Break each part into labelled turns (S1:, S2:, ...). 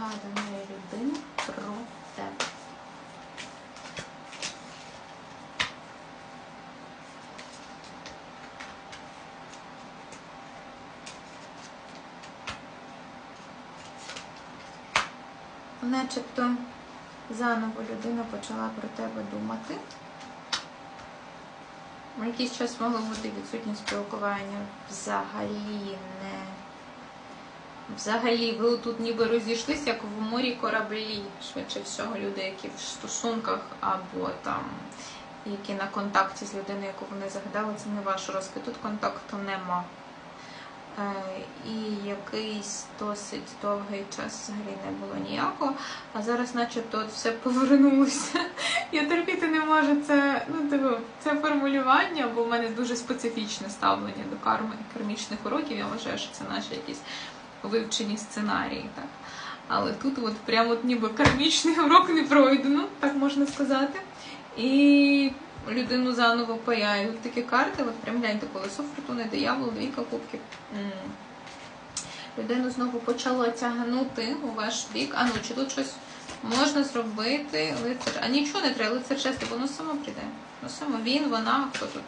S1: загаданої людини про тебе. Начебто заново людина почала про тебе думати. Якийсь час могло бути відсутнє спілкування взагалі не. Взагалі, ви тут ніби розійшлися, як в морі кораблі. Швидше всього, люди, які в стосунках або там які на контакті з людиною, яку вони загадали, це не ваш розкид. Тут контакту нема. Е, І якийсь досить довгий час взагалі не було ніякого. А зараз, начебто, все повернулося. Я терпіти не можу це, ну, типу, це формулювання, бо в мене дуже специфічне ставлення до карми кармічних уроків. Я вважаю, що це наші якісь вивчені сценарії. Так? Але тут от прямо от ніби кармічний урок не пройдено, так можна сказати. І людину заново паяють такі карти. От прям гляньте, колесо фортуни, диявол, двійка кубків. Людину знову почало тягнути у ваш бік. А ну, чи тут щось можна зробити лицар? А нічого не треба, лицар шести, воно само прийде. Ну само він, вона, хто тут?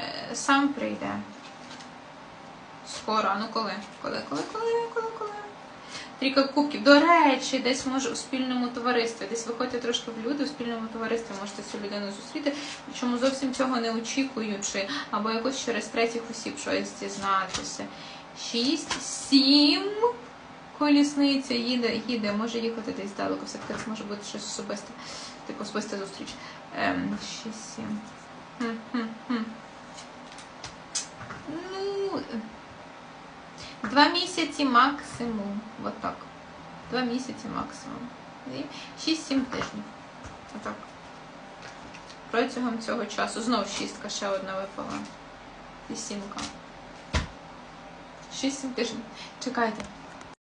S1: Е, сам прийде. Скоро, а ну коли, коли, коли, коли? трійка кубків. До речі, десь може у спільному товаристві, десь виходьте трошки в люди, у спільному товаристві можете цю людину зустріти, чому зовсім цього не очікуючи, або якось через третіх осіб щось дізнатися. Шість, сім. Колісниця їде, їде, може їхати десь далеко. Все-таки це може бути щось особисте, типу особиста зустріч. Ем, 6-7. Два місяці максимум. От так. Два місяці максимум. І 6-7 тижнів. Отак. Протягом цього часу. Знов шістка, ще одна випала. І сімка. 6-7 тижнів. Чекайте.